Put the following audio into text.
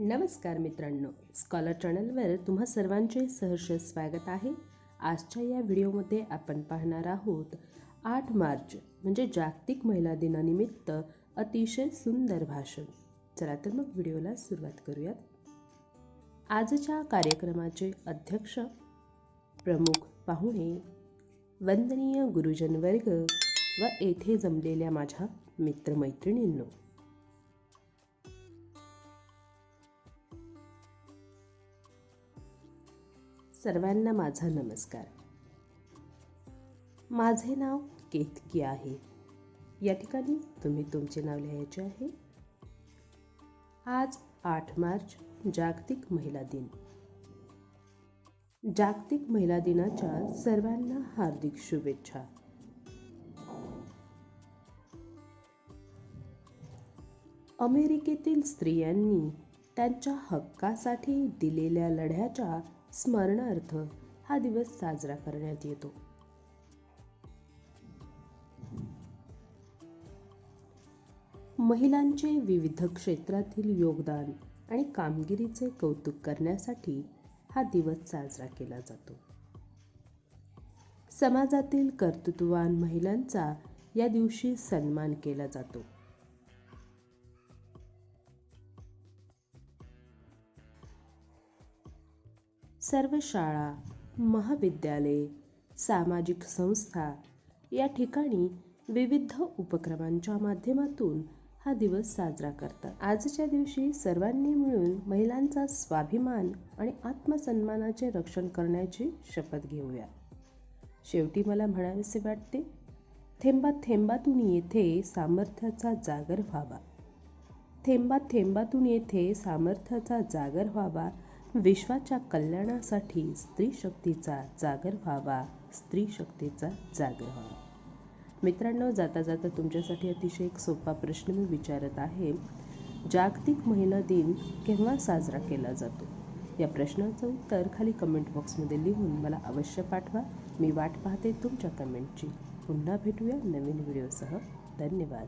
नमस्कार मित्रांनो. स्कॉलर चॅनलवर तुम्हा सर्वांचे सहर्ष स्वागत आहे. आजच्या या व्हिडिओमध्ये आपण पाहणार आहोत आठ मार्च म्हणजे जागतिक महिला दिनानिमित्त अतिशय सुंदर भाषण. चला तर मग व्हिडिओला सुरुवात करूयात. आजच्या कार्यक्रमाचे अध्यक्ष प्रमुख पाहुणे वंदनीय गुरुजन वर्ग व येथे जमलेल्या माझ्या मित्रमैत्रिणींनो. सर्वांना माझा नमस्कार. माझे नाव केतकी आहे. या ठिकाणी तुम्ही तुमचे नाव लिहायचे आहे. आज आठ मार्च जागतिक महिला दिन. जागतिक महिला दिनाच्या सर्वांना हार्दिक शुभेच्छा. अमेरिकेतील स्त्रियांनी त्यांच्या हक्कासाठी दिलेल्या लढ्याच्या स्मरणार्थ हा दिवस साजरा करण्यात येतो. महिलांचे विविध क्षेत्रातील योगदान आणि कामगिरीचे कौतुक करण्यासाठी हा दिवस साजरा केला जातो. समाजातील कर्तृत्ववान महिलांचा या दिवशी सन्मान केला जातो. सर्व शाळा महाविद्यालये सामाजिक संस्था या ठिकाणी विविध उपक्रमांच्या माध्यमातून हा दिवस साजरा करतात. आजच्या दिवशी सर्वांनी मिळून महिलांचा स्वाभिमान आणि आत्मसन्मानाचे रक्षण करण्याची शपथ घेऊया. शेवटी मला म्हणावेसे वाटते थेंबा थेंबातून येथे सामर्थ्याचा जागर व्हावा. थेंबा थेंबातून येथे सामर्थ्याचा जागर व्हावा विश्वाच्या कल्याणासाठी स्त्री शक्तीचा जागर व्हावा स्त्री शक्तीचा जागर व्हावा. मित्रांनो जाता जाता तुमच्यासाठी अतिशय एक सोपा प्रश्न मी विचारत आहे. जागतिक महिला दिन केव्हा साजरा केला जातो? या प्रश्नाचं उत्तर खाली कमेंट बॉक्समध्ये लिहून मला अवश्य पाठवा. मी वाट पाहते तुमच्या कमेंटची पुन्हा भेटूया नवीन व्हिडिओसह धन्यवाद.